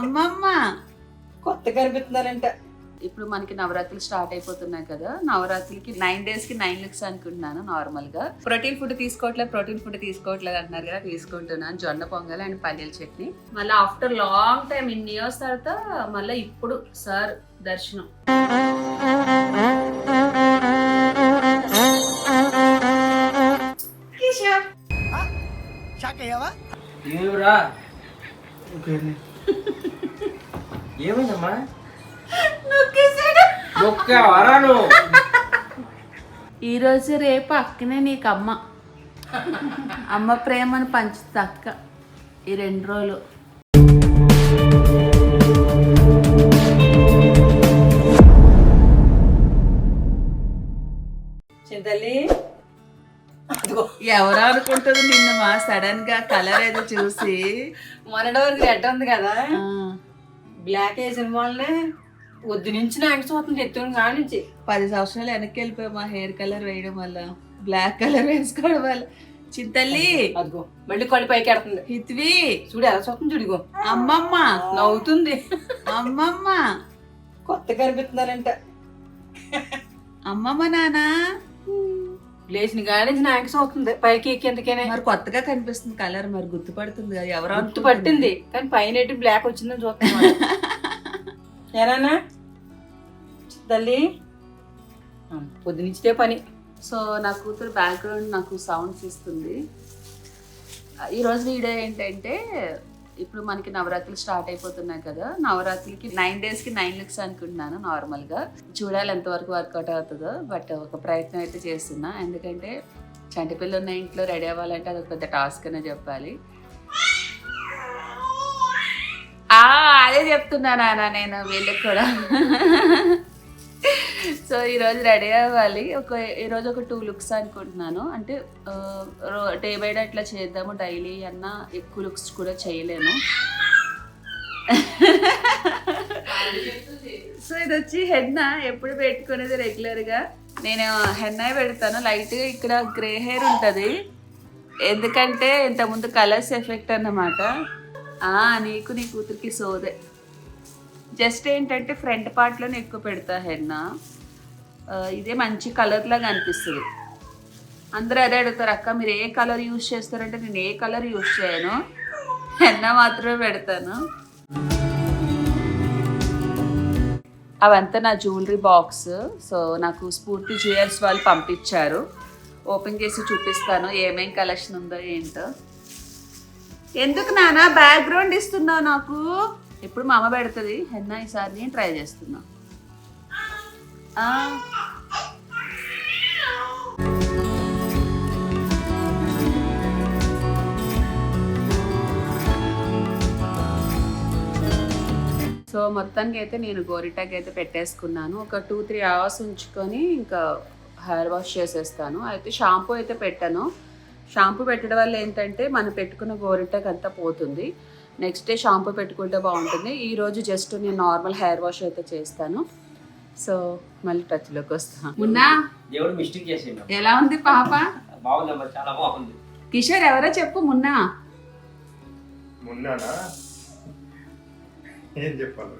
అమ్మమ్మ. కొత్త కనిపిస్తున్నారంట. ఇప్పుడు మనకి నవరాత్రులు స్టార్ట్ అయిపోతున్నాయి కదా. నవరాత్రులకి నైన్ డేస్కి నైన్ లుక్స్ అనుకుంటున్నాను నార్మల్గా. ప్రోటీన్ ఫుడ్ తీసుకోవట్లేదు ప్రోటీన్ ఫుడ్ తీసుకోవట్లేదు అంటున్నారు కదా తీసుకుంటున్నాను. జొన్న పొంగల్ అండ్ పల్లీల చట్నీ. మళ్ళీ ఆఫ్టర్ లాంగ్ టైం ఇన్ ఇయర్స్ తర్వాత మళ్ళీ ఇప్పుడు సార్ దర్శనం. కిషోర్. ఏమిరా? ఏమైందమ్మా? నొక్కావారా నువ్వు? ఈ రోజు రేపు అక్కనే నీకు అమ్మ. అమ్మ ప్రేమను పంచుతుంది అక్క. ఈ రెండు రోజులు. ఎవరు అనుకుంటుంది నిన్ను మా సడన్గా కలర్ ఏదో చూసి. మొన్నటి వరకు రెడ్ ఉంది కదా. బ్లాక్ వేసిన వాళ్ళనే వద్దు నుంచి నాకు చూస్తుంది ఎత్తుకుని కాడి నుంచి. పది సంవత్సరాలు వెనక్కి వెళ్ళిపోయి మా హెయిర్ కలర్ వేయడం వల్ల. బ్లాక్ కలర్ వేసుకోవడం వల్ల. చింతల్లి. అదిగో మళ్ళీ కళ్ళు పైకి ఎడుతుంది. హిత్వి. చూడు ఎలా చూస్తుంది చూడిగో అమ్మమ్మ. నవ్వుతుంది. అమ్మమ్మ. కొత్త కనిపిస్తున్నారంట. అమ్మమ్మ నానా. లేచిన నుంచి నాకు చూస్తుంది పైకి ఎక్కేందుకేనే మరి కొత్తగా కనిపిస్తుంది కలర్ మరి గుర్తుపడుతుంది. కదా ఎవరు గుర్తు పట్టింది కానీ పైన బ్లాక్ వచ్చిందని చూస్తున్నాను ఏనానా తల్లి? పొద్దునిచ్చితే పని. సో నా కూతురు బ్యాక్గ్రౌండ్ నాకు సౌండ్స్ ఇస్తుంది. ఈరోజు వీడియో ఏంటంటే ఇప్పుడు మనకి నవరాత్రులు స్టార్ట్ అయిపోతున్నాయి కదా నవరాత్రులకి నైన్ డేస్కి నైన్ లుక్స్ అనుకుంటున్నాను నార్మల్గా చూడాలి ఎంతవరకు వర్కౌట్ అవుతుందో బట్ ఒక ప్రయత్నం అయితే చేస్తున్నా. ఎందుకంటే చంటిపిల్ల ఉన్న ఇంట్లో రెడీ అవ్వాలంటే అది ఒక పెద్ద టాస్క్ అనే చెప్పాలి. అదే చెప్తున్నా నాన్న నేను వీళ్ళకి కూడా. సో ఈరోజు రెడీ అవ్వాలి. ఒక ఈరోజు ఒక టూ లుక్స్ అనుకుంటున్నాను. అంటే డే బై డే అట్లా చేద్దాము. డైలీ అన్న ఎక్కువ లుక్స్ కూడా చేయలేను సో ఇది వచ్చి హెన్నా ఎప్పుడు పెట్టుకునేది రెగ్యులర్గా నేను హెన్నా పెడతాను. లైట్గా ఇక్కడ గ్రే హెయిర్ ఉంటుంది. ఎందుకంటే ఇంతకుముందు కలర్స్ ఎఫెక్ట్ అన్నమాట. నీకు నీ కూతురికి సోదే. జస్ట్ ఏంటంటే ఫ్రంట్ పార్ట్లోనే ఎక్కువ పెడతా హెన్న. ఇదే మంచి కలర్ లాగా అనిపిస్తుంది. అందరూ అదే అడుగుతారు అక్క మీరు ఏ కలర్ యూజ్ చేస్తారంటే నేను ఏ కలర్ యూజ్ చేయను. హెన్న మాత్రమే పెడతాను. అవంతా నా జ్యువెలరీ బాక్స్. సో నాకు స్ఫూర్తి జ్యువెల్స్ వాళ్ళు పంపించారు. ఓపెన్ చేసి చూపిస్తాను ఏమేం కలెక్షన్ ఉందో ఏంటో. ఎందుకు నానా? బ్యాక్గ్రౌండ్ ఇస్తున్నావు నాకు. ఇప్పుడు మా అమ్మ పెడుతుంది? హెన్నా ఈసారి నేను ట్రై చేస్తున్నా. సో మొత్తానికి అయితే నేను గోరిటాకి అయితే పెట్టేసుకున్నాను. ఒక టూ త్రీ అవర్స్ ఉంచుకొని ఇంకా హెయిర్ వాష్ చేసేస్తాను. అయితే షాంపూ అయితే పెట్టాను. షాంపూ పెట్టడం వల్ల ఏంటంటే మనం పెట్టుకున్న గోరిటాకి అంతా పోతుంది. నెక్స్ట్ డే షాంపూ పెట్టుకుంటే బాగుంటుంది. ఈ రోజు జస్ట్ నేను నార్మల్ హెయిర్ వాష్ అయితే చేస్తాను. సో మళ్ళీ టచ్లోకి వస్తాను మున్నా దేవుడు మిస్టేక్ చేసిండు. ఎలా ఉంది పాప? బాగుందమ్మా చాలా బాగుంది. కిషోర్ ఎవరో చెప్పు మున్నా. మున్నానా? ఏం చెప్పాలి?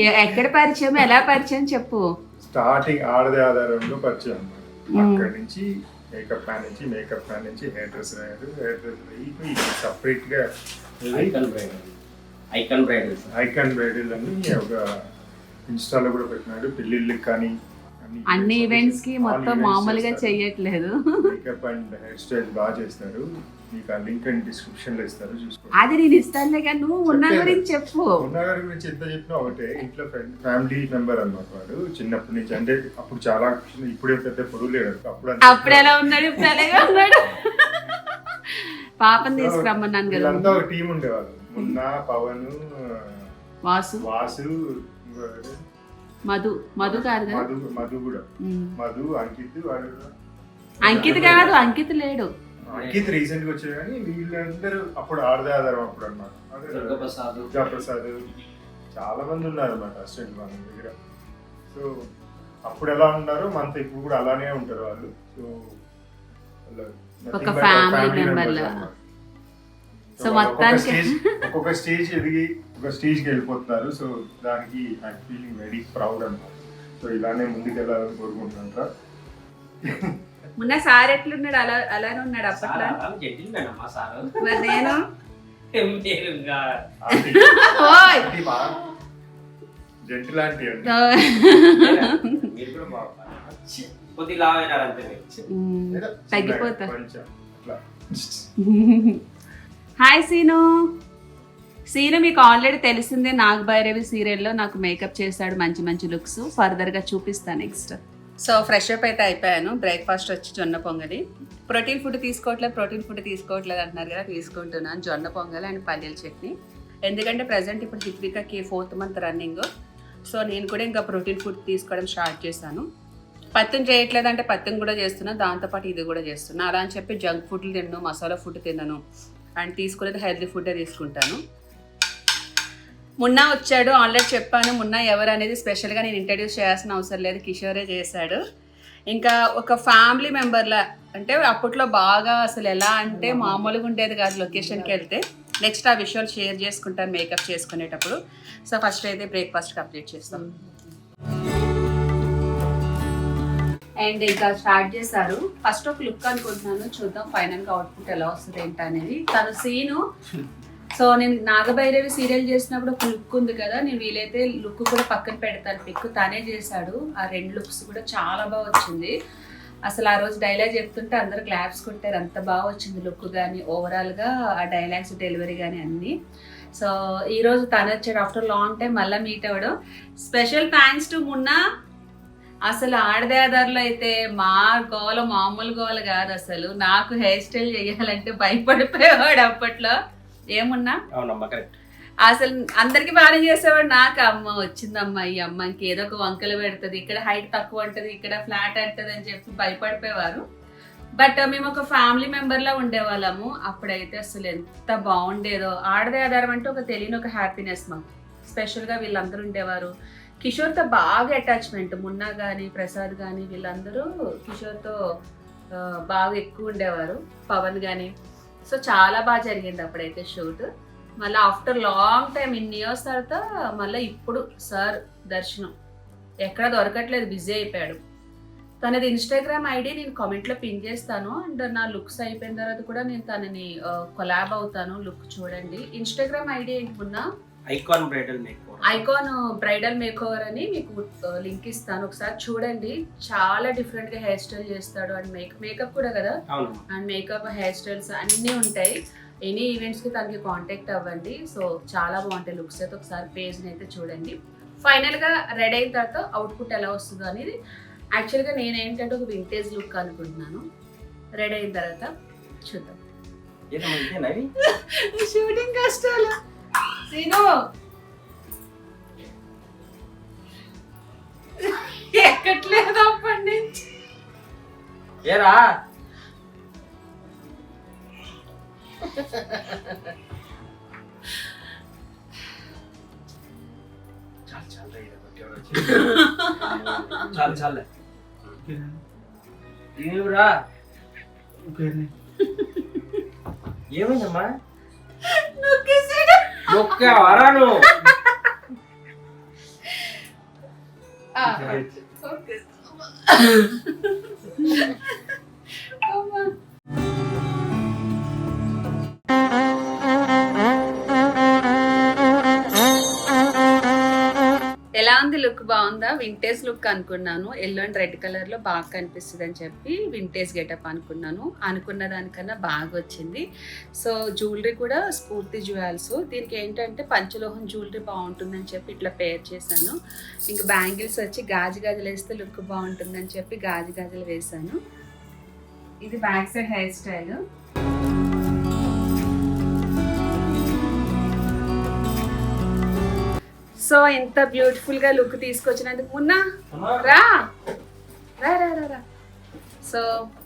ఎ- ఎక్కడ పరిచయం ఎలా పరిచయం చెప్పు. స్టార్టింగ్ ఆడది ఆధారంలో పరిచయం అన్నమాట అక్కడి నుంచి మేకప్ మ్యాన్ నుంచి మేకప్ మ్యాన్ నుంచి హెయిర్ డ్రెస్సర్ అయ్యారు హెయిర్ డ్రెస్సర్ అయ్యి సపరేట్గా icon bridal. Icon bridal icon bridal అని ఒక ఇన్స్టాలో కూడా పెట్టినాడు. పెళ్ళిళ్ళకి కానీ అన్ని ఈవెంట్స్కి మొత్తం మామూలుగా చెయ్యట్లేదు మేకప్ అండ్ హెయిర్ స్టైల్ బాగా చేస్తారు. మీకు ఆ లింక్ అండ్ డిస్క్రిప్షన్లో ఇస్తారు చూసుకోండి. అది నేను ఇస్తానులే కానీ నువ్వు ఉన్న. గురించి చెప్పు. ఉన్నగారి గురించి ఎంత చెప్పినా ఒకటే. ఇంట్లో ఫ్రెండ్ ఫ్యామిలీ మెంబర్ అన్నమాట వాడు. చిన్నప్పటి నుంచి అంటే అప్పుడు చాలా ఇప్పుడే పెద్ద పొడుగు లేడు. అప్పుడు అప్పుడు ఎలా ఉన్నాడు? ఇప్పుడు ఎలాగా ఉన్నాడు. పాపని తీసుకురమ్మన్నాను కదా. వీళ్ళంతా ఒక టీం ఉండేవాళ్ళు. మున్న పవన్ వాసు. వాసు మధు మధు కాదు కదా? మధు మధు కూడా. మధు అంకిత్ వాడు. అంకిత్ కాదు అంకిత్ లేడు. అంకిత్ రీసెంట్గా వచ్చాడు కానీ వీళ్ళందరూ అప్పుడు ఆడదే ఆధారం అప్పుడు అన్నమాట. అదే దుర్గప్రసాద్ దుర్గా ప్రసాద్ చాలా మంది ఉన్నారు అన్నమాట అసిస్టెంట్ మన దగ్గర. సో అప్పుడు ఎలా ఉన్నారో? మనతో ఇప్పుడు కూడా అలానే ఉంటారు వాళ్ళు. సో ఒక but family family member members లా. అన్నమాట. సో మొత్తానికి- స్టేజ్ ఒక్కొక్క స్టేజ్ ఎదిగి ఒక స్టేజ్కి వెళ్ళిపోతున్నారు. సో దానికి ఐ ఫీలింగ్ వెరీ ప్రౌడ్ అన్నమాట. సో ఇలానే ముందుకు వెళ్ళాలని కోరుకుంటున్నారా మొన్న సార్ ఎట్లున్నాడు? అలా అలానే ఉన్నాడు అప్పట్లో? మరి నేను? జంటి లాంటి కొద్దిగా లావ్ అయినారు అంతే మీరు తగ్గిపోతా. హాయ్ సీను. సీను మీకు ఆల్రెడీ తెలిసిందే నాగ్ భైరవి సీరియల్లో నాకు మేకప్ చేశాడు మంచి మంచి లుక్స్. ఫర్దర్గా చూపిస్తాను నెక్స్ట్. సో ఫ్రెష్ అప్ అయితే అయిపోయాను. బ్రేక్ఫాస్ట్ వచ్చి జొన్న పొంగలి. ప్రోటీన్ ఫుడ్ తీసుకోవట్లేదు ప్రోటీన్ ఫుడ్ తీసుకోవట్లేదు అంటున్నారు కదా తీసుకుంటున్నాను. జొన్న పొంగలి అండ్ పల్లీల చట్నీ. ఎందుకంటే ప్రజెంట్ ఇప్పుడు హిత్వికకి ఫోర్త్ మంత్ రన్నింగ్. సో నేను కూడా ఇంకా ప్రోటీన్ ఫుడ్ తీసుకోవడం స్టార్ట్ చేశాను. పత్యం చేయట్లేదంటే పత్యం కూడా చేస్తున్నా దాంతోపాటు ఇది కూడా చేస్తున్నా. అలా అని చెప్పి జంక్ ఫుడ్లు తినను మసాలా ఫుడ్ తినను. అండ్ తీసుకునేది హెల్తీ ఫుడ్ తీసుకుంటాను. మున్నా వచ్చాడు ఆల్రెడీ చెప్పాను. మున్నా ఎవరు అనేది స్పెషల్గా నేను ఇంట్రడ్యూస్ చేయాల్సిన అవసరం లేదు. కిషోరే చేశాడు. ఇంకా ఒక ఫ్యామిలీ మెంబర్లా అంటే అప్పట్లో బాగా అసలు ఎలా అంటే మామూలుగా ఉండేది కాదు లొకేషన్కి వెళ్తే. నెక్స్ట్ ఆ విషయాలు షేర్ చేసుకుంటాను మేకప్ చేసుకునేటప్పుడు. సో ఫస్ట్ అయితే బ్రేక్ఫాస్ట్ కంప్లీట్ చేస్తాం. అండ్ ఇంకా స్టార్ట్ చేశారు. ఫస్ట్ ఒక లుక్ అనుకుంటున్నాను. చూద్దాం ఫైనల్గా అవుట్పుట్ ఎలా వస్తుంది ఏంటి అనేది. తను సీను సో నేను నాగభైరవి సీరియల్ చేసినప్పుడు ఒక లుక్ ఉంది కదా. నేను వీలైతే లుక్ కూడా పక్కన పెడతాను. పిక్ తానే చేశాడు. ఆ రెండు లుక్స్ కూడా చాలా బాగా వచ్చింది. అసలు ఆ రోజు డైలాగ్ చెప్తుంటే అందరు క్లాప్స్ కొట్టారు. అంత బాగా వచ్చింది లుక్ కానీ ఓవరాల్గా ఆ డైలాగ్స్ డెలివరీ కానీ అన్నీ. సో ఈరోజు తను వచ్చాడు. ఆఫ్టర్ లాంగ్ టైం మళ్ళీ మీట్ అవ్వడం. స్పెషల్ థ్యాంక్స్ టు మున్నా అసలు ఆడదేదారులో అయితే మా గోల మామూలు గోల కాదు అసలు. నాకు హెయిర్ స్టైల్ చేయాలంటే భయపడిపోయేవాడు అప్పట్లో. ఏమున్నా? అవునమ్మా కరెక్ట్ అసలు అందరికి బాగానే చేసేవాడు నాకు. అమ్మ వచ్చిందమ్మ ఈ అమ్మకి ఏదో ఒక వంకలు పెడుతుంది ఇక్కడ హైట్ తక్కువ ఉంటుంది ఇక్కడ ఫ్లాట్ అంటది అని చెప్పి భయపడిపోయేవారు. బట్ మేము ఒక ఫ్యామిలీ మెంబర్లా ఉండేవాళ్ళము. అప్పుడైతే అసలు ఎంత బాగుండేదో. ఆడదే ఆధారం అంటే ఒక తెలియని ఒక హ్యాపీనెస్ మాకు. స్పెషల్గా వీళ్ళందరూ ఉండేవారు. కిషోర్తో బాగా అటాచ్మెంట్ మున్నా కానీ ప్రసాద్ కానీ వీళ్ళందరూ కిషోర్తో బాగా ఎక్కువ ఉండేవారు. పవన్ కానీ సో చాలా బాగా జరిగింది అప్పుడైతే షూట్. మళ్ళీ ఆఫ్టర్ లాంగ్ టైం ఇన్ని ఇయర్స్ తర్వాత మళ్ళీ ఇప్పుడు సార్ దర్శనం. ఎక్కడ దొరకట్లేదు బిజీ అయిపోయాడు. తనది ఇన్స్టాగ్రామ్ ఐడి నేను కామెంట్లో పిన్ చేస్తాను. అండ్ నా లుక్స్ అయిపోయిన తర్వాత కూడా నేను తనని కొలాబ్ అవుతాను లుక్ చూడండి. ఇన్స్టాగ్రామ్ ఐడి ఏంటి మొన్న? Icon bridal make icon bridal makeover అని మీకు లింక్ ఇస్తాను. ఒకసారి చూడండి. చాలా డిఫరెంట్గా హెయిర్ స్టైల్ చేస్తాడు. అండ్ మేక్ మేకప్ కూడా కదా? అండ్ మేకప్ హెయిర్ స్టైల్స్ అన్నీ ఉంటాయి. ఎనీ ఈవెంట్స్కి తనకి కాంటాక్ట్ అవ్వండి. సో చాలా బాగుంటాయి లుక్స్ అయితే. ఒకసారి పేజ్ అయితే చూడండి. ఫైనల్గా రెడీ అయిన తర్వాత అవుట్పుట్ ఎలా వస్తుందో అనేది. యాక్చువల్గా నేను ఏంటంటే ఒక వింటేజ్ లుక్ అనుకుంటున్నాను. రెడీ అయిన తర్వాత చూద్దాం? షూటింగ్ కష్టాలు సీను! ఎక్కట్లేదు అప్పటి నుంచి ఏరా? చాలు చాలు రా, ఈడ కొట్టేవాడు వచ్చి. చాలు చాలు ఏమిరా? ఏమైందమ్మా? నొక్కేసాడు. నొక్కావారా నువ్వు? ఆ, ఓకే. లుక్ బాగుందా? వింటేజ్ లుక్ అనుకున్నాను. ఎల్లో అండ్ రెడ్ కలర్లో బాగా కనిపిస్తుంది అని చెప్పి వింటేజ్ గెటప్ అనుకున్నాను. అనుకున్న దానికన్నా బాగా వచ్చింది సో జ్యువెలరీ కూడా స్ఫూర్తి జ్యువెల్స్ దీనికి ఏంటంటే పంచలోహం జ్యువెలరీ బాగుంటుందని చెప్పి ఇట్లా పేర్ చేశాను. ఇంకా బ్యాంగిల్స్ వచ్చి గాజు గాజులు వేస్తే లుక్ బాగుంటుందని చెప్పి గాజు గాజులు వేశాను. ఇది back side hair style so ఇంత బ్యూటిఫుల్గా లుక్ తీసుకొచ్చినందుకు. మున్నా రా. రా రా రా రా. సో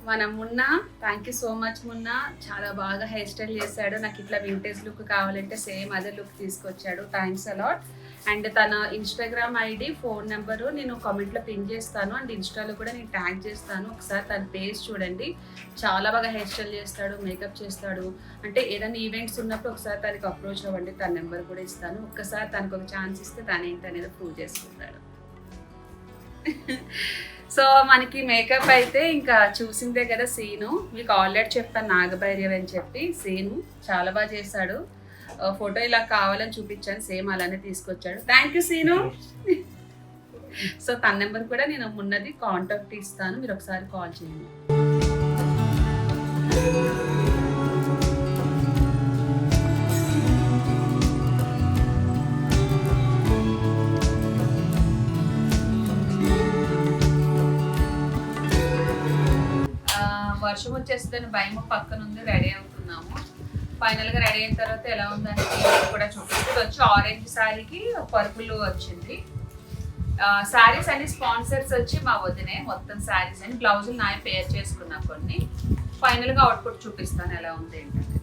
మన Munna thank you so much Munna. చాలా బాగా హెయిర్ స్టైల్ చేశాడు. నాకు ఇట్లా వింటేజ్ లుక్ కావాలంటే సేమ్ అదే లుక్ తీసుకొచ్చాడు. థ్యాంక్స్ అలాట్ అండ్ తన ఇన్స్టాగ్రామ్ ఐడి ఫోన్ నెంబరు నేను కామెంట్లో పిన్ చేస్తాను. అండ్ ఇన్స్టాలో కూడా నేను ట్యాగ్ చేస్తాను. ఒకసారి తన పేజ్ చూడండి. చాలా బాగా హెయిర్ స్టైల్ చేస్తాడు మేకప్ చేస్తాడు. అంటే ఏదైనా ఈవెంట్స్ ఉన్నప్పుడు ఒకసారి తనకి అప్రోచ్ అవ్వండి. తన నెంబర్ కూడా ఇస్తాను. ఒక్కసారి తనకు ఒక ఛాన్స్ ఇస్తే తను ఏంటనేది ప్రూవ్ చేసుకుంటాడు. సో మనకి మేకప్ అయితే ఇంకా చూసిందే కదా సీను మీకు ఆల్రెడీ చెప్పాను నాగభైర్యం అని చెప్పి. సీను చాలా బాగా చేశాడు. ఫోటో ఇలా కావాలని చూపించాను సేమ్ అలానే తీసుకొచ్చాడు. థ్యాంక్ యూ సీను సో తన నెంబర్ కూడా నేను ఉన్నది కాంటాక్ట్ ఇస్తాను. మీరు ఒకసారి కాల్ చేయండి. వర్షం వచ్చేస్తుందని భయం పక్కన ఉంది రెడీ ఫైనల్గా రెడీ అయిన తర్వాత ఎలా ఉందని కూడా చూపిస్తుంది. వచ్చి ఆరెంజ్ శారీకి పర్పుల్ వచ్చింది. శారీస్ అన్ని స్పాన్సర్స్ వచ్చి మా వదినే మొత్తం శారీస్ అని బ్లౌజులు నాయ పేర్ చేసుకున్నా కొన్ని. ఫైనల్గా అవుట్పుట్ చూపిస్తాను ఎలా ఉంది ఏంటంటే.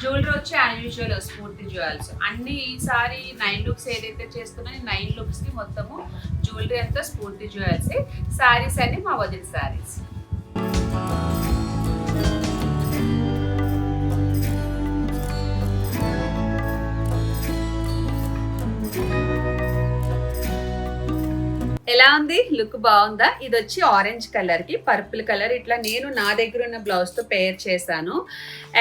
జ్యువెలరీ వచ్చి అన్యూజువల్ స్ఫూర్తి జ్యువెల్స్ అన్ని ఈసారి నైన్ లుక్స్ ఏదైతే చేస్తున్నా నైన్ లుక్స్కి మొత్తము జ్యువెలరీ అంతా స్ఫూర్తి జ్యువెల్స్ శారీస్ అన్ని మా వదిన శారీస్. ఎలా ఉంది? లుక్ బాగుందా? ఇది వచ్చి ఆరెంజ్ కలర్కి పర్పుల్ కలర్. ఇట్లా నేను నా దగ్గర ఉన్న బ్లౌజ్తో పేర్ చేశాను.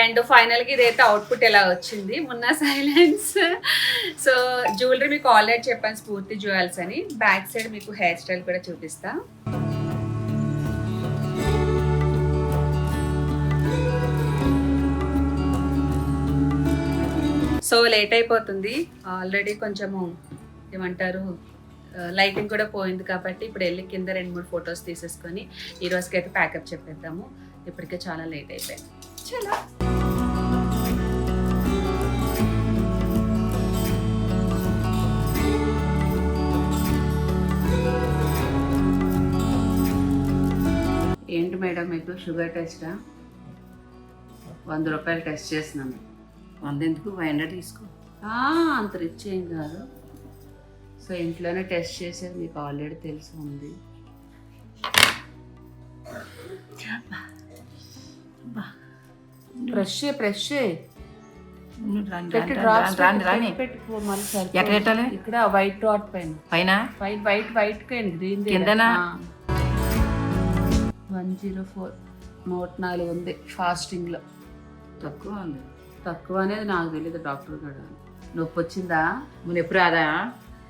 అండ్ ఫైనల్గా ఇదైతే అవుట్పుట్ ఎలా వచ్చింది? మొన్న సైలెన్స్. సో జ్యువెలరీ మీకు ఆల్రెడీ చెప్పాను స్ఫూర్తి జ్యువెల్స్ అని. బ్యాక్ సైడ్ మీకు హెయిర్ స్టైల్ కూడా చూపిస్తా. సో లేట్ అయిపోతుంది. ఆల్రెడీ కొంచెము ఏమంటారు లైటింగ్ కూడా పోయింది కాబట్టి ఇప్పుడు వెళ్ళి కింద రెండు మూడు ఫొటోస్ తీసేసుకొని ఈ రోజుకి అయితే ప్యాకప్ చెప్పేద్దాము. ఇప్పటికే చాలా లేట్ అయిపోయింది. చలో. ఏంటి మేడం మీకు షుగర్ టెస్టా వంద రూపాయలు టెస్ట్ చేసినాను వంద ఎందుకు? ఫైవ్ హండ్రెడ్ తీసుకో. అంత రిచ్ ఏం కాదు. సో ఇంట్లోనే టెస్ట్ చేసేది మీకు ఆల్రెడీ తెలిసి ఉంది ఫ్రెష్ ఫ్రెష్? ఇక్కడ వైట్ డాట్ పైన? పైన వైట్ వైట్ వైట్ గ్రీన్ కిందనా? వన్ జీరో ఫోర్ నూట నాలుగు ఉంది ఫాస్టింగ్లో తక్కువ ఉంది. తక్కువ అనేది నాకు తెలియదు డాక్టర్ కూడా నొప్పి వచ్చిందా నువ్వు ఎప్పుడు రాదా?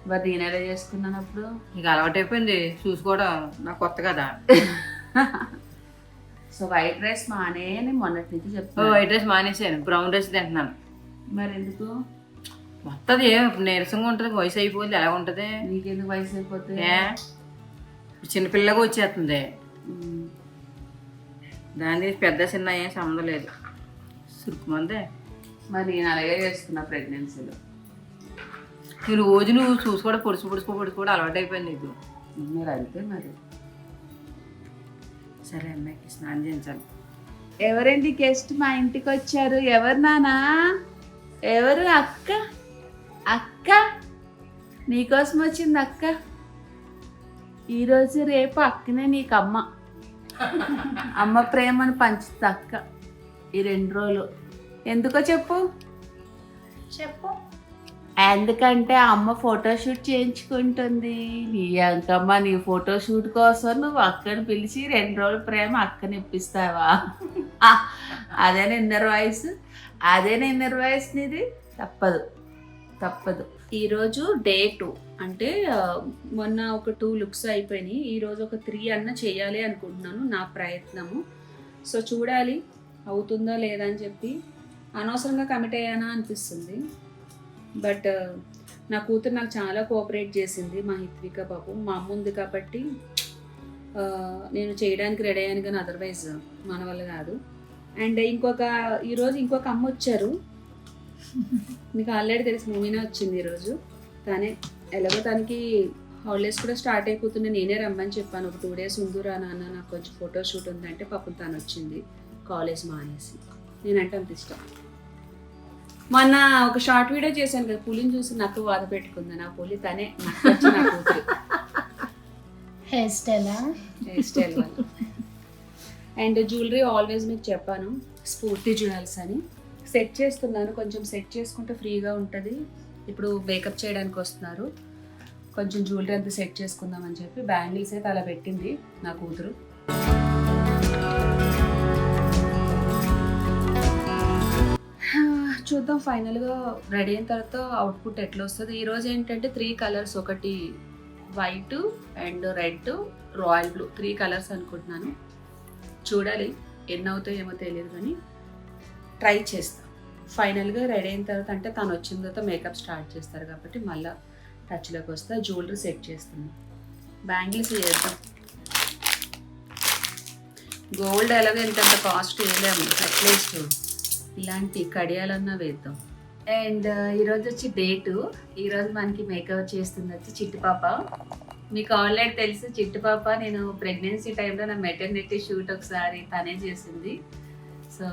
మరి నేను ఎలా చేసుకున్నాను అప్పుడు? నీకు అలవాటు అయిపోయింది చూసుకోవడం నాకు కొత్త కదా. సో వైట్ రైస్ మానే అని మొన్నటి నుంచి చెప్తాను వైట్ రైస్ మానేసాను బ్రౌన్ రైస్ తింటున్నాను. మరి ఎందుకు? వస్తుంది నీరసంగా ఉంటుంది వయసు అయిపోయింది ఎలా ఉంటుంది? నీకెందుకు వయసు అయిపోతే? ఏ? ఇప్పుడు చిన్నపిల్లగా వచ్చేస్తుంది. దాని పెద్ద చిన్న ఏం సంబంధం లేదు. సురుకుమందే మరి నేను అలాగే చేస్తున్నా ప్రెగ్నెన్సీలో ఈ రోజు నువ్వు చూసుకోవడం పొడుచు పొడుచుకో పొడుచుకోవడం అలవాటు అయిపోయింది నీకు. మీరు అంతే మరి. సరే అమ్మాయికి స్నానం చేయించాలి. ఎవరండి గెస్ట్ మా ఇంటికి వచ్చారు? ఎవరు నానా? ఎవరు అక్క? అక్క? నీకోసం వచ్చింది అక్క? ఈరోజు రేపు అక్కనే నీకు అమ్మ. అమ్మ ప్రేమను పంచుతుంది అక్క. ఈ రెండు రోజులు. ఎందుకో చెప్పు. చెప్పు. ఎందుకంటే అమ్మ ఫోటోషూట్ చేయించుకుంటుంది. నీ అంకమ్మ నీ ఫోటోషూట్ కోసం నువ్వు అక్కని పిలిచి రెండు రోజులు ప్రేమ అక్కని ఇప్పిస్తావా? ఆ, అదే ఇన్నర్ వాయిస్. అదే ఇన్నర్ వాయిస్ నీది. తప్పదు. తప్పదు. ఈరోజు డే టూ అంటే మొన్న ఒక టూ లుక్స్ అయిపోయినాయి. ఈరోజు ఒక త్రీ అన్న చేయాలి అనుకుంటున్నాను నా ప్రయత్నము. సో చూడాలి. అవుతుందా లేదా అని చెప్పి అనవసరంగా కమిట్ అయ్యానా అనిపిస్తుంది. బట్ నా కూతురు నాకు చాలా కోఆపరేట్ చేసింది మా హిత్విక బాబు. మా అమ్మ ఉంది కాబట్టి నేను చేయడానికి రెడీ అయ్యాను కానీ అదర్వైజ్ మన వల్ల కాదు. అండ్ ఇంకొక ఈరోజు ఇంకొక అమ్మ వచ్చారు. మీకు ఆల్రెడీ తెలిసి మూవీనే వచ్చింది ఈరోజు తనే ఎలాగో తనకి హాలిడేస్ కూడా స్టార్ట్ అయిపోతుంది నేనే రమ్మని చెప్పాను. ఒక టూ డేస్ ఉందిరా నాన్న నాకు కొంచెం ఫోటో షూట్ ఉందంటే పాపం తను వచ్చింది. కాలేజ్ మానేసి. నేనంటే అంత ఇష్టం. మొన్న ఒక షార్ట్ వీడియో చేశాను కదా పులిని చూసి నాకు బాధ పెట్టుకుంది. ఆ పులి తనే నా హెయిర్ స్టైలా hair style and jewellery always మీకు చెప్పాను స్ఫూర్తి జ్యువెల్స్ అని. సెట్ చేస్తున్నాను కొంచెం సెట్ చేసుకుంటే ఫ్రీగా ఉంటుంది. ఇప్పుడు మేకప్ చేయడానికి వస్తున్నారు. కొంచెం జ్యువెలరీ అంతా సెట్ చేసుకుందామని చెప్పి బ్యాంగిల్స్ అయితే అలా పెట్టింది నా కూతురు. చూద్దాం. ఫైనల్గా రెడీ అయిన తర్వాత అవుట్పుట్ ఎట్లా వస్తుంది ఈరోజు ఏంటంటే త్రీ కలర్స్ ఒకటి white and red royal blue. Three colours అనుకుంటున్నాను. చూడాలి ఎన్ని అవుతాయో ఏమో తెలియదు కానీ ట్రై చేస్తాం. ఫైనల్గా రెడీ అయిన తర్వాత అంటే తను వచ్చిన తర్వాత మేకప్ స్టార్ట్ చేస్తారు కాబట్టి మళ్ళీ టచ్లోకి వస్తా. జ్యువెలరీ సెట్ చేస్తుంది బ్యాంగిల్స్ చేద్దాం గోల్డ్ ఎలాగో ఎంత కాస్ట్ వేయలేము అట్లీస్ట్ ఇలాంటి కడియాలన్నా వేద్దాం. అండ్ ఈరోజు వచ్చి డేటు. ఈరోజు మనకి మేకప్ చేస్తుంది వచ్చి చిట్టుపాప. మీకు ఆల్రెడీ తెలుసు చిట్టుపాప నేను ప్రెగ్నెన్సీ టైంలో నా మెటర్నిటీ షూట్ ఒకసారి తనే చేసింది. సో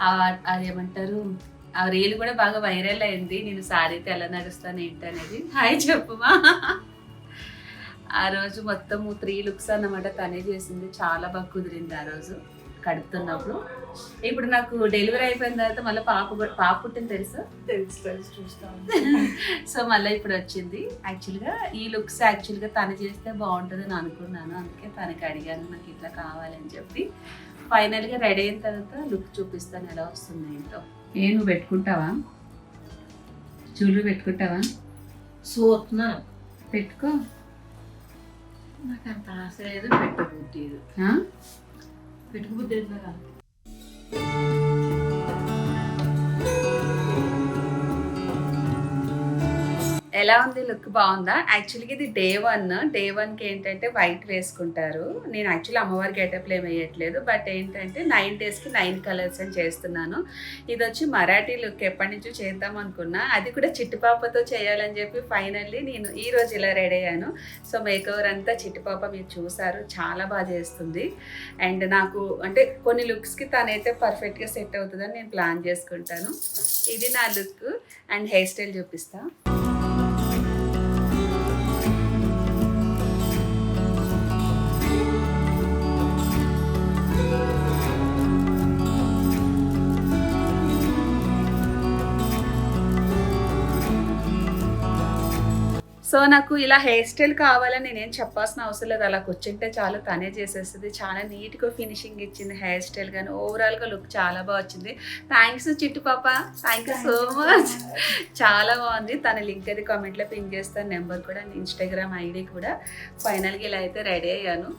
ఆ- అదేమంటారు ఆ రీల్ కూడా బాగా వైరల్ అయింది. నేను సారీతో ఎలా నడుస్తాను ఏంటి అనేది. హాయ్ చెప్పుమా. ఆ రోజు మొత్తం త్రీ లుక్స్ అన్నమాట తనే చేసింది. చాలా బాగా కుదిరింది ఆ రోజు. కడుపుతున్నప్పుడు. ఇప్పుడు నాకు డెలివరీ అయిపోయిన తర్వాత మళ్ళీ పాప పాప పుట్టింది తెలుసా? తెలుసు తెలుసు చూస్తాను. సో మళ్ళీ ఇప్పుడు వచ్చింది. యాక్చువల్గా ఈ లుక్స్ యాక్చువల్గా తను చేస్తే బాగుంటుంది అని అనుకున్నాను. అందుకే తనకి అడిగాను నాకు ఇట్లా కావాలని చెప్పి. ఫైనల్గా రెడీ అయిన తర్వాత లుక్ చూపిస్తాను ఎలా వస్తుంది ఏంటో. ఏ నువ్వు పెట్టుకుంటావా? జ్యువెలరీ పెట్టుకుంటావా? చూస్తున్నా పెట్టుకో. నాకు అంత ఆశ లేదు పెట్టబుద్ధి లేదు ఎలా ఉంది లుక్ బాగుందా? యాక్చువల్గా ఇది డే వన్. డే వన్కి ఏంటంటే వైట్ వేసుకుంటారు. నేను యాక్చువల్లీ అమ్మవారి గెటప్లు ఏమి వేయట్లేదు. బట్ ఏంటంటే నైన్ డేస్కి నైన్ కలర్స్ అని చేస్తున్నాను. ఇది వచ్చి మరాఠీ లుక్ ఎప్పటి నుంచో చేద్దాం అనుకున్నా. అది కూడా చిట్టుపాపతో చేయాలని చెప్పి ఫైనల్లీ నేను ఈ రోజు ఇలా రెడీ అయ్యాను. సో మేకవర్ అంతా చిట్టుపాప మీరు చూసారు. చాలా బాగా చేస్తుంది. అండ్ నాకు అంటే కొన్ని లుక్స్కి తనైతే పర్ఫెక్ట్గా సెట్ అవుతుందని నేను ప్లాన్ చేసుకుంటాను. ఇది నా లుక్. అండ్ హెయిర్ స్టైల్ చూపిస్తాను సో నాకు ఇలా హెయిర్ స్టైల్ కావాలని నేనేం చెప్పాల్సిన అవసరం లేదు. అలా కూర్చుంటే చాలు తనే చేసేస్తుంది. చాలా నీట్గా ఫినిషింగ్ ఇచ్చింది హెయిర్ స్టైల్ కానీ ఓవరాల్గా లుక్ చాలా బాగా వచ్చింది. థ్యాంక్స్ చిట్టు పాప. థ్యాంక్ యూ సో మచ్ చాలా బాగుంది. తన లింక్ అది కామెంట్లో పిన్ చేస్తాను నెంబర్ కూడా ఇన్స్టాగ్రామ్ ఐడి కూడా. ఫైనల్గా ఇలా అయితే రెడీ అయ్యాను.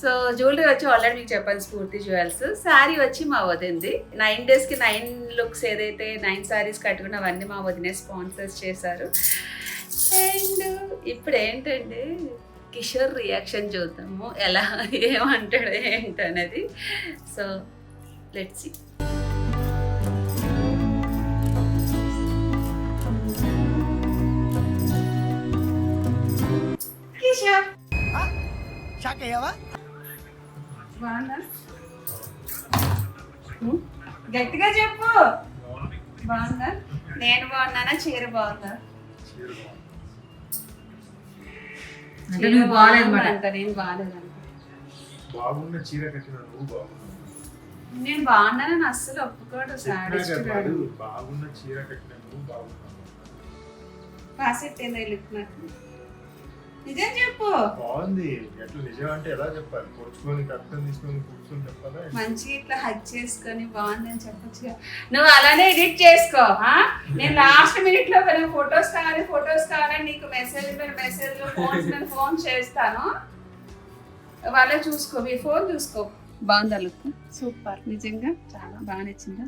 సో జ్యువెలరీ వచ్చి ఆల్రెడీ మీకు చెప్పాను స్ఫూర్తి జ్యువెల్స్ శారీ వచ్చి మా వదింది. నైన్ డేస్కి నైన్ లుక్స్ ఏదైతే నైన్ శారీస్ కట్టుకున్న అవన్నీ మా వదినే స్పాన్సర్స్ చేశారు. అండ్ ఇప్పుడు ఏంటంటే కిషోర్ రియాక్షన్ చూద్దాము. ఎలా ఏమంటాడు ఏంటనేది సో లెట్స్ కిషోర్. షాక్ అయ్యావా? గట్టిగా చెప్పు. బాగుందా నేను బాగున్నానా? చీర బాగుందా. అంటే నువ్వు బాగాలేదన్నమాట. అంట నేను బాగాలేదంట బాగున్న చీర కట్టిన నువ్వు బాగున్నావు. నేను బాగున్నానని అస్సలు ఒప్పుకోడు సాడిస్ట్ కదా, గాడు బాగున్న చీర కట్టిన నువ్వు బాగున్నావు? లుక్ నాకు? నిజం చెప్పు. బాగుంది. ఎట్లా నిజం అంటే ఎలా చెప్పాలి? పొడుచుకొని రక్తం తీసుకొని కూర్చొని చెప్పాలా? మంచిగా ఇట్లా హక్ చేసుకొని బాగుందని చెప్పొచ్చుగా నువ్వు అలానే ఎడిట్ చేసుకో? నేను లాస్ట్ మినిట్లో ఫొటోస్ కావాలి ఫొటోస్ కావాలని నీకు మెసేజ్ మీద మెసేజ్ ఫోన్స్ మీద ఫోన్ చేస్తాను. వాళ్ళే చూసుకో మీ ఫోన్ చూసుకో. బాగుందా లుక్ సూపర్ నిజంగా చాలా బాగా నచ్చిందా?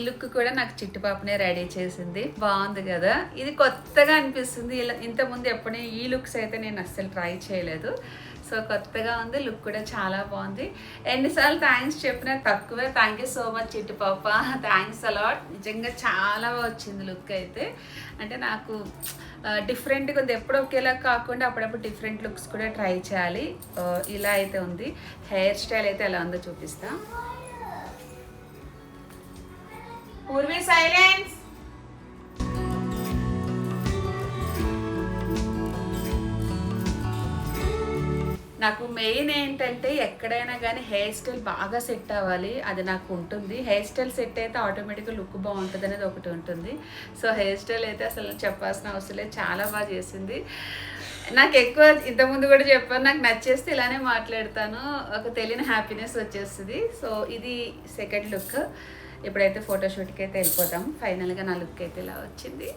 లుక్ కూడా నాకు చిట్టుపాపనే రెడీ చేసింది. బాగుంది కదా? ఇది కొత్తగా అనిపిస్తుంది. ఇలా ఇంతకుముందు ఎప్పుడైనా ఈ లుక్స్ అయితే నేను అస్సలు ట్రై చేయలేదు. సో కొత్తగా ఉంది. లుక్ కూడా చాలా బాగుంది. ఎన్నిసార్లు థ్యాంక్స్ చెప్పినా తక్కువే. థ్యాంక్ యూ సో మచ్ చిట్టుపాప. థ్యాంక్స్ అలాట్ నిజంగా చాలా బాగా వచ్చింది లుక్ అయితే. అంటే నాకు డిఫరెంట్గా ఉంది. ఎప్పుడు ఒకేలా కాకుండా అప్పుడప్పుడు డిఫరెంట్ లుక్స్ కూడా ట్రై చేయాలి. ఇలా అయితే ఉంది. హెయిర్ స్టైల్ అయితే ఎలా ఉందో చూపిస్తాను పూర్వీ సైలెన్స్ నాకు మెయిన్ ఏంటంటే ఎక్కడైనా కానీ హెయిర్ స్టైల్ బాగా సెట్ అవ్వాలి అది నాకు ఉంటుంది. హెయిర్ స్టైల్ సెట్ అయితే ఆటోమేటిక్గా లుక్ బాగుంటుంది అనేది ఒకటి ఉంటుంది. సో హెయిర్ స్టైల్ అయితే అసలు చెప్పాల్సిన అవసరం లేదు. చాలా బాగా చేసింది. నాకు ఎక్కువ ఇంతకుముందు కూడా చెప్పాను నాకు నచ్చేస్తే ఇలానే మాట్లాడతాను. ఒక తెలియని హ్యాపీనెస్ వచ్చేస్తుంది. సో ఇది సెకండ్ లుక్ ఇప్పుడైతే ఫోటోషూట్కి అయితే వెళ్ళిపోతాం ఫైనల్గా నా లుక్ అయితే ఇలా వచ్చింది.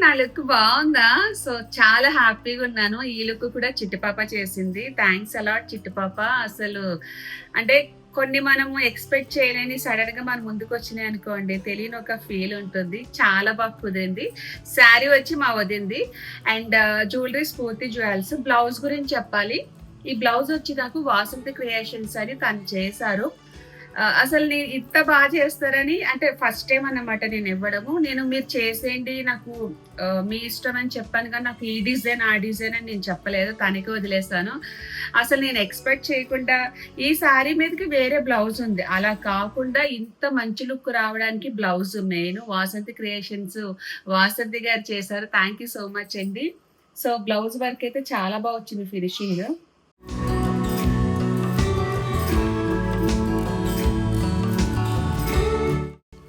నా లుక్ బాగుందా? సో చాలా హ్యాపీగా ఉన్నాను. ఈ లుక్ కూడా చిట్టుపాప చేసింది. థ్యాంక్స్ అలాట్ చిట్టుపాప. అసలు అంటే కొన్ని మనము ఎక్స్పెక్ట్ చేయలేని సడన్గా మన ముందుకు వచ్చినాయి అనుకోండి తెలియని ఒక ఫీల్ ఉంటుంది. చాలా బాగా కుదిరింది. శారీ వచ్చి మా వదింది. And jewellery Sphoorthi jewels. Blouse గురించి చెప్పాలి. ఈ బ్లౌజ్ వచ్చి నాకు వాసంతి క్రియేషన్స్ అని తను చేశారు. అసలు నేను ఇంత బాగా చేస్తారని అంటే ఫస్ట్ టైం అన్నమాట నేను ఇవ్వడము. నేను మీరు చేసేయండి నాకు మీ ఇష్టం అని చెప్పాను కానీ నాకు ఈ డిజైన్ ఆ డిజైన్ అని నేను చెప్పలేదు తనకి వదిలేస్తాను అసలు నేను ఎక్స్పెక్ట్ చేయకుండా ఈ శారీ మీదకి వేరే బ్లౌజ్ ఉంది. అలా కాకుండా ఇంత మంచి లుక్ రావడానికి blouse main. Vasanthi creations Vasanthi గారు చేశారు. థ్యాంక్ యూ సో మచ్ అండి. సో బ్లౌజ్ వర్క్ అయితే చాలా బాగా వచ్చింది ఫినిషింగ్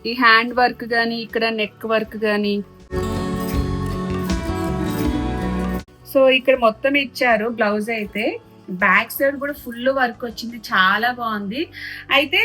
ఈ హ్యాండ్ వర్క్ కానీ ఇక్కడ నెక్ వర్క్ కానీ సో ఇక్కడ మొత్తం ఇచ్చారు బ్లౌజ్ అయితే. బ్యాక్ సైడ్ కూడా ఫుల్ వర్క్ వచ్చింది చాలా బాగుంది. అయితే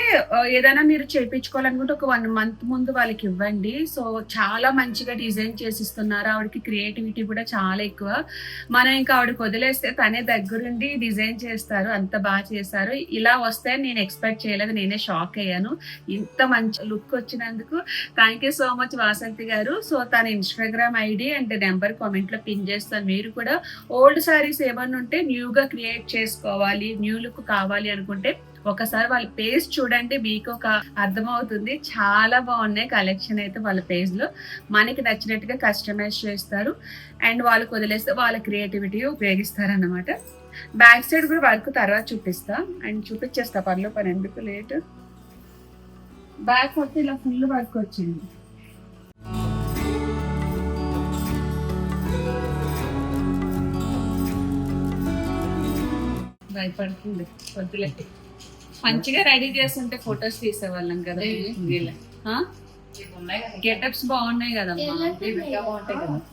ఏదైనా మీరు చేయించుకోవాలనుకుంటే ఒక వన్ మంత్ ముందు వాళ్ళకి ఇవ్వండి. సో చాలా మంచిగా డిజైన్ చేసిస్తున్నారు. ఆవిడకి క్రియేటివిటీ కూడా చాలా ఎక్కువ. మనం ఇంకా ఆవిడకి వదిలేస్తే తనే దగ్గరుండి డిజైన్ చేస్తారు అంత బాగా చేశారు. ఇలా వస్తే నేను ఎక్స్పెక్ట్ చేయలేదు నేనే షాక్ అయ్యాను. ఇంత మంచి లుక్ వచ్చినందుకు thank you so much Vasanthi గారు. సో తన ఇన్స్టాగ్రామ్ ఐడి అండ్ నెంబర్ కామెంట్లో పిన్ చేస్తాను. మీరు కూడా ఓల్డ్ సారీస్ ఏమన్నా ఉంటే న్యూ గా క్రియేట్ చేసుకోవాలి న్యూ లుక్ కావాలి అనుకుంటే ఒకసారి వాళ్ళ పేజ్ చూడండి మీకు ఒక అర్థమవుతుంది. చాలా బాగున్నాయి కలెక్షన్ అయితే వాళ్ళ పేజ్లో. మనకి నచ్చినట్టుగా కస్టమైజ్ చేస్తారు. అండ్ వాళ్ళకి వదిలేస్తే వాళ్ళ క్రియేటివిటీ ఉపయోగిస్తారు అన్నమాట బ్యాక్ సైడ్ కూడా వర్క్ తర్వాత చూపిస్తా. అండ్ చూపించేస్తా పనిలో పని ఎందుకు లేట్. బ్యాక్ వస్తే ఇలా ఫుల్ వర్క్ వచ్చింది. భయపడుతుంది వద్దులే. మంచిగా రెడీ చేస్తుంటే ఫొటోస్ తీసేవాళ్ళం కదా గెటప్స్ బాగున్నాయి కదమ్మా. బాగుంటాయి కదా.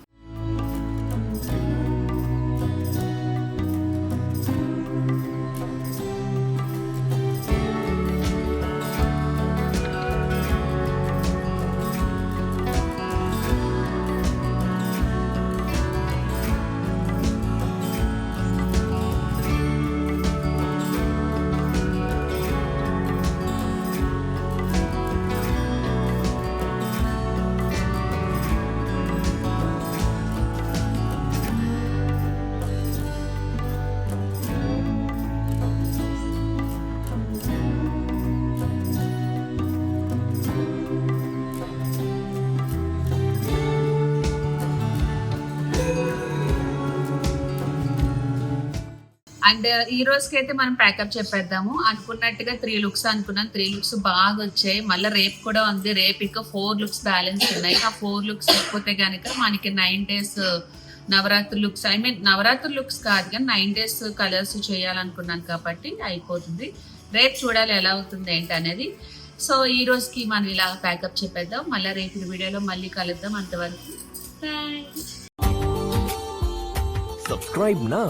అండ్ ఈ రోజుకి అయితే మనం ప్యాకప్ చెప్పేద్దాము. అనుకున్నట్టుగా త్రీ లుక్స్ అనుకున్నాం. త్రీ లుక్స్ బాగా వచ్చాయి మళ్ళీ రేపు కూడా ఉంది. రేపు ఇంకా ఫోర్ లుక్స్ బ్యాలెన్స్ ఉన్నాయి. ఆ ఫోర్ లుక్స్ లేకపోతే కనుక మనకి nine days Navratri looks I mean Navratri looks కాదు కానీ నైన్ డేస్ కలర్స్ చేయాలనుకున్నాను కాబట్టి అయిపోతుంది. రేపు చూడాలి ఎలా అవుతుంది ఏంటి అనేది. సో ఈ రోజుకి మనం ఇలా ప్యాకప్ చెప్పేద్దాం. మళ్ళీ రేపు వీడియోలో మళ్ళీ కలుద్దాం అంతవరకు. Bye subscribe now